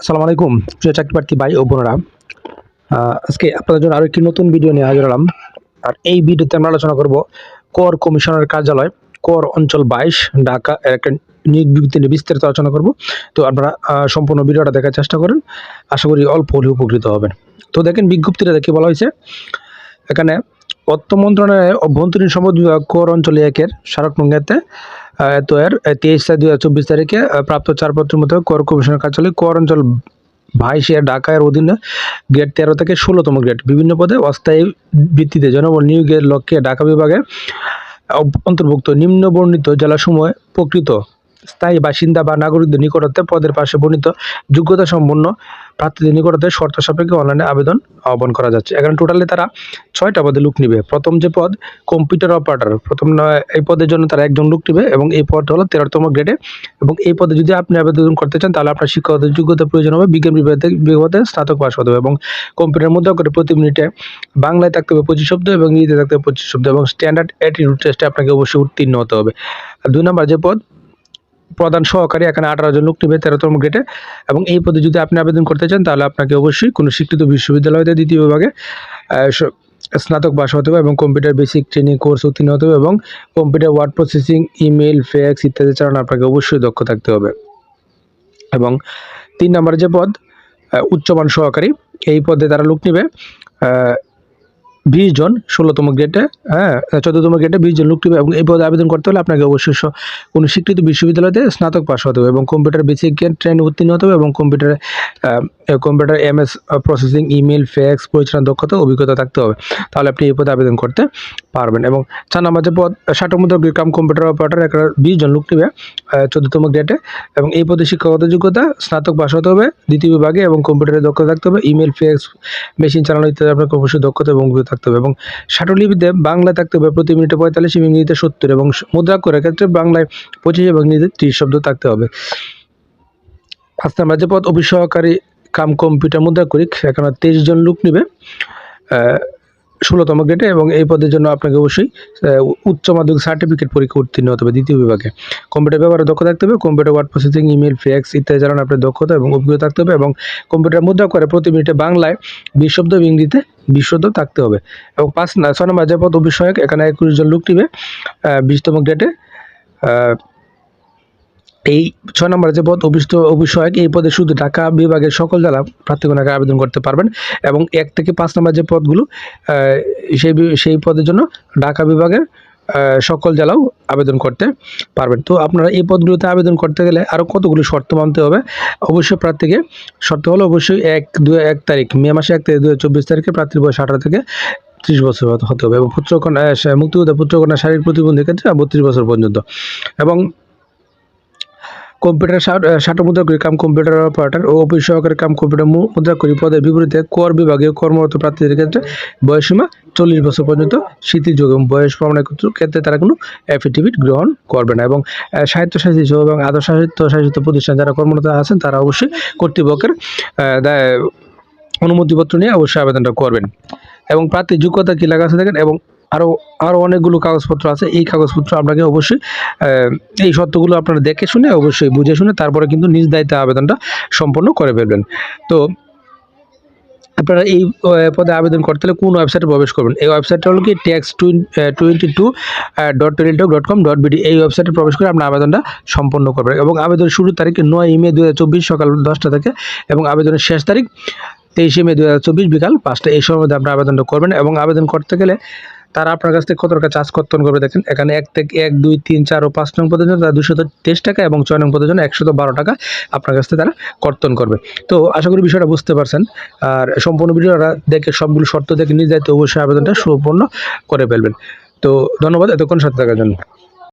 আসসালামু আলাইকুম। প্রিয় চাকরি প্রার্থী ভাই ও বোনেরা আজকে আপনাদের জন্য আরও একটি নতুন ভিডিও নিয়ে হাজির হলাম। আর এই ভিডিওতে আমরা আলোচনা করব কর কমিশনের কার্যালয়, কর অঞ্চল বাইশ, ঢাকা এর একটা নিয়োগ নিয়ে বিস্তারিত আলোচনা করব। তো আপনারা সম্পূর্ণ ভিডিওটা দেখার চেষ্টা করেন। আশা করি অল্প হলেও উপকৃত হবেন। তো দেখেন বিজ্ঞপ্তিটা দেখে বলা হয়েছে, এখানে অর্থ মন্ত্রণালয়ের অভ্যন্তরীণ সম্পদ বিভাগ কর অঞ্চল একের স্মারক নঙ্গাতে তো এর তেইশ চার দু হাজার চব্বিশ তারিখে প্রাপ্ত চারপত্রের মধ্যে কর কমিশনের কার্যালয় কর অঞ্চল বাইশে ঢাকার অধীনে গ্রেড তেরো থেকে ষোলোতম গ্রেড বিভিন্ন পদে অস্থায়ী ভিত্তিতে জনবল নিয়োগের লক্ষ্যে ঢাকা বিভাগে অন্তর্ভুক্ত নিম্নবর্ণিত জেলাসমূহে প্রকৃত স্থায়ী বাসিন্দা বা নাগরিকদের নিকটতে পদের পাশে বর্ণিত যোগ্যতা সম্পন্ন প্রার্থীদের নিকটতে শর্ত সাপেক্ষে অনলাইনে আবেদন আহ্বান করা যাচ্ছে। এখানে টোটালি তারা ছয়টা পদে লোক নিবে। প্রথম যে পদ, কম্পিউটার অপারেটর। প্রথম এই পদের জন্য তারা একজন লোক নিবে এবং এই পদটা হলো তেরোতম গ্রেডে। এবং এই পদে যদি আপনি আবেদন করতে চান, তাহলে আপনার শিক্ষকদের যোগ্যতা প্রয়োজন হবে, বিজ্ঞান বিভাগে বিভাগে স্নাতক পাস হতে হবে এবং কম্পিউটার মধ্যে করে প্রতি মিনিটে বাংলায় থাকতে হবে পঁচিশ শব্দ এবং ইংরেজিতে থাকতে হবে পঁচিশ শব্দ এবং স্ট্যান্ডার্ড অ্যাটিটিউড টেস্টে আপনাকে অবশ্যই উত্তীর্ণ হতে হবে। দুই নম্বর যে পদ প্রধান সহকারী এখানে আঠারো জন লোক নেবে তেরোতম গ্রেডে এবং এই পদে যদি আপনি আবেদন করতে চান, তাহলে আপনাকে অবশ্যই কোনো স্বীকৃত বিশ্ববিদ্যালয়তে দ্বিতীয় বিভাগে স্নাতক পাস হতে হবে এবং কম্পিউটার বেসিক ট্রেনিং কোর্স উত্তীর্ণ হতে হবে এবং computer word processing email fax ইত্যাদি চালানো আপনাকে অবশ্যই দক্ষ থাকতে হবে। এবং তিন নম্বর যে পদ উচ্চমান সহকারী, এই পদে তারা লোক নেবে বিশ জন ষোলোতম গ্রেডে হ্যাঁ চোদ্দতম গ্রেডে বিশ জন লোক এবং এই পদে আবেদন করতে হলে আপনাকে অবশ্যই কোনো স্বীকৃত বিশ্ববিদ্যালয়তে স্নাতক পাস হতে হবে এবং কম্পিউটার বেসিক জ্ঞান ট্রেন উত্তীর্ণ হতে হবে এবং কম্পিউটারে computer M S processing email fax পরিচালনা দক্ষতা, অভিজ্ঞতা থাকতে হবে। তাহলে আপনি এই পদে আবেদন করতে পারবেন এবং চার নম্বর যে পদ ষাটমুদ্র কাম কম্পিউটার অপারেটর একটা বিশ জন লোক নেবে চোদ্দতম গ্রেডে এবং এই পদে শিক্ষাগত যোগ্যতা, স্নাতক পাস হতে হবে, দ্বিতীয় বিভাগে এবং কম্পিউটারে দক্ষতা থাকতে হবে ইমেল ফ্যাক্স মেশিন চালানো ইত্যাদি আপনাকে অবশ্যই দক্ষতা এবং অভিজ্ঞতা থাকতে হবে এবং ষাটলিপিতে বাংলায় থাকতে হবে প্রতি মিনিটে পঁয়তাল্লিশ এবং ইংরেজিতে সত্তর এবং মুদ্রা করার ক্ষেত্রে বাংলায় পঁচিশ এবং ইংরেজিতে ত্রিশ শব্দ থাকতে হবে। পাঁচ নম্বর যে অফিস সহকারী কাম কম্পিউটার মুদ্রা করি, সেখানে তেইশ জন লোক নেবে। ষোলোতম গ্রেডে এবং এই পদের জন্য আপনাকে অবশ্যই উচ্চ মাধ্যমিক সার্টিফিকেট পরীক্ষা উত্তীর্ণ হতে হবে দ্বিতীয় বিভাগে। কম্পিউটার ব্যবহারে দক্ষ থাকতে হবে computer word processing email fax ইত্যাদি চালানো আপনার দক্ষতা এবং অভিজ্ঞতা থাকতে হবে এবং কম্পিউটার মুদ্রা করে প্রতি মিনিটে বাংলায় বিশ শব্দ এবং ইংরেজিতে বিশ শব্দ থাকতে হবে। এবং পাঁচ, ছয় নম্বর যে পদ অভিষয়ক এখানে একুশ জন লোক নিবে বিশতম গ্রেডে এই ছয় নম্বরে যে পদ অভিষ্ট অভিষয়ক এই পদে শুধু ঢাকা বিভাগের সকল জেলা প্রার্থীগণকে আবেদন করতে পারবেন এবং এক থেকে পাঁচ নম্বর যে পদগুলো সেই সেই পদের জন্য ঢাকা বিভাগের সকল জেলাও আবেদন করতে পারবেন। তো আপনারা এই পদগুলোতে আবেদন করতে গেলে আরও কতগুলো শর্ত মানতে হবে? অবশ্যই প্রার্থীকে, শর্ত হলো অবশ্যই এক, দুই, এক তারিখ, মে মাসে এক তারিখ দু হাজার চব্বিশ তারিখে প্রার্থীর বয়স আঠারো থেকে ত্রিশ বছর হতে- হবে এবং পুত্রকন্যা মুক্তিযোদ্ধা পুত্রকন্যা শারীরিক প্রতিবন্ধী ক্ষেত্রে বত্রিশ বছর পর্যন্ত। এবং কম্পিউটার ষাট মুদ্রা করি কাম কম্পিউটার অপারেটর ও অফিস সহকারী কাম কম্পিউটার মুদ্রা করি। পদের বিপরীতে কর বিভাগে কর্মরত প্রার্থীদের ক্ষেত্রে বয়সীমা চল্লিশ বছর পর্যন্ত স্মৃতিযোগ এবং বয়স প্রমাণের ক্ষেত্রে- তারা কোনো অ্যাফিডেভিট গ্রহণ করবে না এবং হিসেবে এবং আদর্শ সাহিত্য সাহিত্য প্রতিষ্ঠান যারা কর্মরত আছেন তারা অবশ্যই কর্তৃপক্ষের অনুমতিপত্র নিয়ে অবশ্যই আবেদনটা করবেন। এবং প্রার্থী যোগ্যতা কী লাগা আছে দেখেন এবং আরও আরও অনেকগুলো কাগজপত্র আছে। এই কাগজপত্র আপনাকে অবশ্যই এই শর্তগুলো আপনারা দেখে শুনে অবশ্যই বুঝে শুনে তারপরে কিন্তু নিজ দায়িত্বে আবেদনটা সম্পন্ন করে ফেলবেন। তো, আপনারা এই পদে আবেদন করতে হলে কোন ওয়েবসাইটে প্রবেশ করবেন? এই ওয়েবসাইটটা হলো কি tax twenty two dot Teletalk dot com dot BD এই ওয়েবসাইটে প্রবেশ করে আপনার আবেদনটা সম্পন্ন করবেন এবং আবেদনের শুরুর তারিখ নয় মে দু হাজার চব্বিশ সকাল দশটা থেকে এবং আবেদনের শেষ তারিখ তেইশে মে দু হাজার চব্বিশ বিকাল পাঁচটা। এই সময়ের মধ্যে আপনার আবেদনটা করবেন এবং আবেদন করতে গেলে তারা আপনার কাছ থেকে কত টাকা চার্জ কর্তন করবে দেখেন? এখানে এক থেকে এক, দুই, তিন, চার ও পাঁচ নং পদের জন্য তারা দুশো তেইশ টাকা এবং ছয় নং পদের জন্য একশত বারো টাকা আপনার কাছ থেকে তারা কর্তন করবে। তো আশা করি বিষয়টা বুঝতে পারছেন। আর সম্পূর্ণ ভিডিওটা দেখে সবগুলো শর্ত দেখে নিজ তো অবশ্যই আবেদনটা সম্পূর্ণ করে ফেলবেন। তো ধন্যবাদ, এতক্ষণ সাথে থাকার জন্য।